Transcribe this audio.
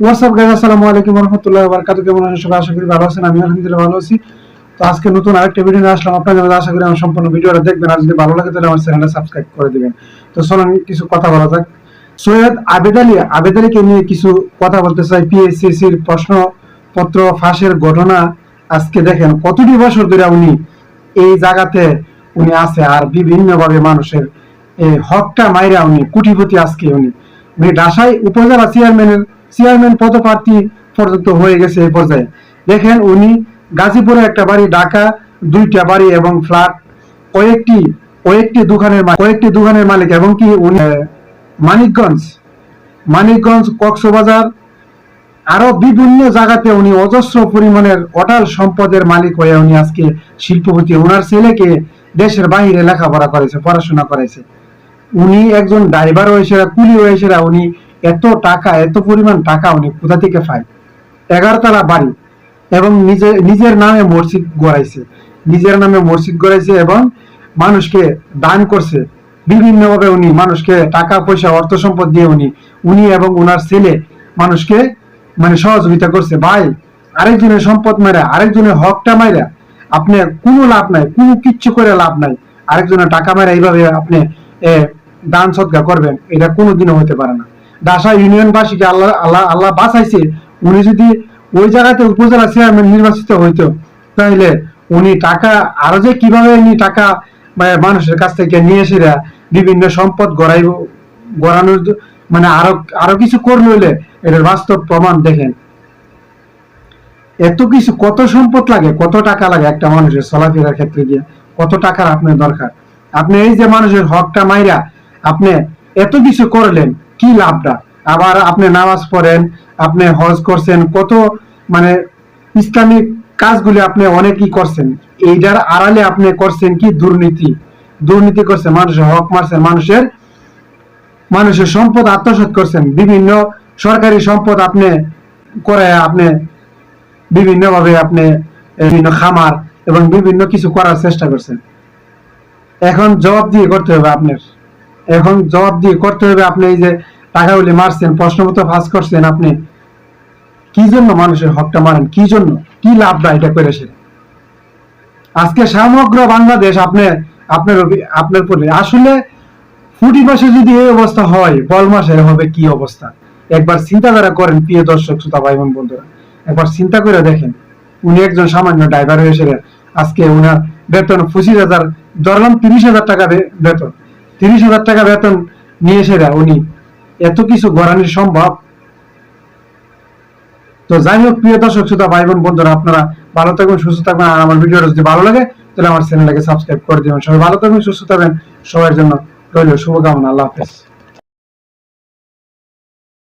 WhatsApp guys আসসালামু আলাইকুম রহমতুল্লাহ বারকাতু কেমন আছেন সবাই? আশা করি ভালো আছেন। আমি আলহামদুলিল্লাহ ভালো আছি। তো আজকে নতুন আরেকটা ভিডিও নিয়ে আসলাম। আপনাদের মধ্যে আশা করি আমার সম্পূর্ণ ভিডিওটা দেখবেন আর যদি ভালো লাগে, তাহলে আমার চ্যানেলটা সাবস্ক্রাইব করে দিবেন। তো কিছু কথা বলা যাক। সৈয়দ আবেদ আলী, আবেদ আলীকে নিয়ে কিছু কথা বলতে চাই। পিএসসিসির প্রশ্নপত্র, ফাঁসের ঘটনা আজকে দেখেন। কতটি বছর ধরে উনি এই জায়গাতে উনি আছে আর বিভিন্নভাবে মানুষের এই হকটা মাইরা উনি, কুটিপতি আজকে উনি। উনি ডাসাই উপজেলা চেয়ারম্যানের চেয়ারম্যান পদপ্রার্থী পর্যন্ত হয়ে গেছে এই পর্যায়ে। দেখেন উনি গাজীপুরে একটা বাড়ি, ঢাকা দুইটা বাড়ি এবং ফ্ল্যাট, কয়েকটি কয়েকটি দোকানের কয়েকটি দোকানের মালিক এবং কি উনি মানিকগঞ্জ মানিকগঞ্জ কক্সবাজার, আরও বিভিন্ন জায়গাতে উনি অজস্র পরিমাণের অটাল সম্পদের মালিক হয়ে উনি আজকে শিল্পপতি। ওনার ছেলেকে দেশের বাহিরে লেখাপড়া করেছে, পড়াশোনা করেছে। উনি একজন ড্রাইভার হয়েছে কুলি হয়েছে উনি এত টাকা, এত পরিমাণ টাকা উনি কোথা থেকে পায়? এগারোতলা বাড়ি এবং নিজের নিজের নামে মসজিদ গড়াইছে। নিজের নামে মসজিদ গড়াইছে এবং মানুষকে দান করছে। বিভিন্নভাবে উনি মানুষকে টাকা, পয়সা, অর্থ সম্পদ দিয়ে উনি উনি এবং ওনার ছেলে মানুষকে মানে সহযোগিতা করছে। ভাই, আরেকজনের সম্পদ মাইরা, আরেকজনের হকটা মাইরা আপনি কোনো লাভ নাই, কোনো কিচ্ছু করে লাভ নাই। আরেকজনের টাকা মাইরা এইভাবে আপনি দান সৎকার করবেন, এটা কোনোদিনও হতে পারে না। ডাসা ইউনিয়নবাসীকে আল্লাহ আল্লাহ আল্লাহ বাঁচাইছে, উনি যদি ওই জায়গাতে উপজেলা চেয়ারম্যান নির্বাচিত হইতো তাহলে উনি টাকা আরও যে কীভাবে উনি টাকা মানে মানুষের কাছ থেকে নিয়ে এসে বিভিন্ন সম্পদ গড়াইব, গড়ানোর মানে আরও আরও কিছু করলে হইলে এটার বাস্তব প্রমাণ দেখেন। এত কিছু কত সম্পদ লাগে, কত টাকা লাগে একটা মানুষের চলাফেরার ক্ষেত্রে গিয়ে, কত টাকার আপনার দরকার। আপনি এই যে মানুষের হকটা মাইরা আপনি এত কিছু করলেন কি লাভটা? আবার আপনি নামাজ পড়েন, আপনি হজ করছেন, কত মানে ইসলামিক কাজগুলি আপনি অনেকই করছেন। এইটার আড়ালে আপনি করছেন কি দুর্নীতি? দুর্নীতি করছেন মানুষের হক মারছেন মানুষের মানুষের সম্পদ আত্মসাৎ করছেন। বিভিন্ন সরকারি সম্পদ আপনি করে আপনি বিভিন্নভাবে আপনি বিভিন্ন খামার এবং বিভিন্ন কিছু করার চেষ্টা করছেন। এখন জবাব দিয়ে করতে হবে আপনার। এখন জবাব দিয়ে করতে হবে, আপনি এই যে টাকাগুলি মারছেন, প্রশ্নপত্র ফাঁস করছেন আপনি। কি জন্য মানুষের হকটা মারেন? কি জন্য? কি লাভটা এটা করেছেন আজকে সমগ্র বাংলাদেশ আপনি, আপনার আপনার পরে আসলে ফুটি মাসে যদি এই অবস্থা হয়, বল মাসে হবে কি অবস্থা? একবার চিন্তাধারা করেন প্রিয় দর্শক, শ্রোতা ভাই বোন বন্ধুরা। একবার চিন্তা করে দেখেন, উনি একজন সামান্য ড্রাইভার হয়েছিলেন আজকে উনার বেতন পঁচিশ হাজার, ধরলাম তিরিশ হাজার টাকা বেতন। তিরিশ হাজার টাকা বেতন নিয়ে এসে উনি। এত কিছু গড়ানি সম্ভব? তো যাই হোক, প্রিয় দর্শক, শ্রোতা ভাই বোন বন্ধুরা, আপনারা ভালো থাকবেন, সুস্থ থাকবেন, আর আমার ভিডিওটা যদি ভালো লাগে, তাহলে আমার চ্যানেলটাকে সাবস্ক্রাইব করে দেবেন। সবাই ভালো থাকবেন, সুস্থ থাকবেন সবার জন্য রইল শুভকামনা, আল্লাহ হাফেজ।